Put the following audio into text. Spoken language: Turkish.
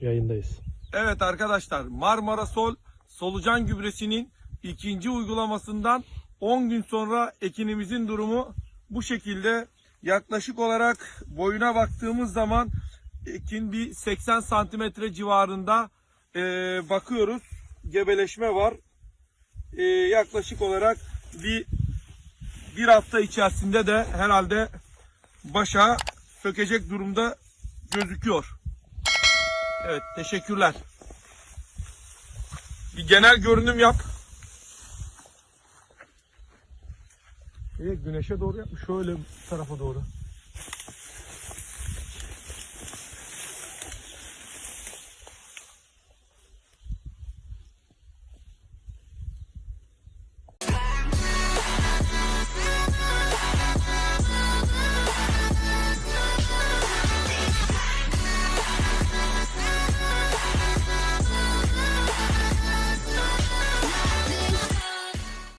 Yayındayız. Evet arkadaşlar Marmara Sol solucan gübresinin ikinci uygulamasından 10 gün sonra ekinimizin durumu bu şekilde. Yaklaşık olarak boyuna baktığımız zaman ekin bir 80 santimetre civarında Ee, bakıyoruz. Gebeleşme var. Ee, yaklaşık olarak bir bir hafta içerisinde de herhalde başa sökecek durumda gözüküyor. Evet teşekkürler. Bir genel görünüm yap. Evet, güneşe doğru yapmış. Şöyle tarafa doğru.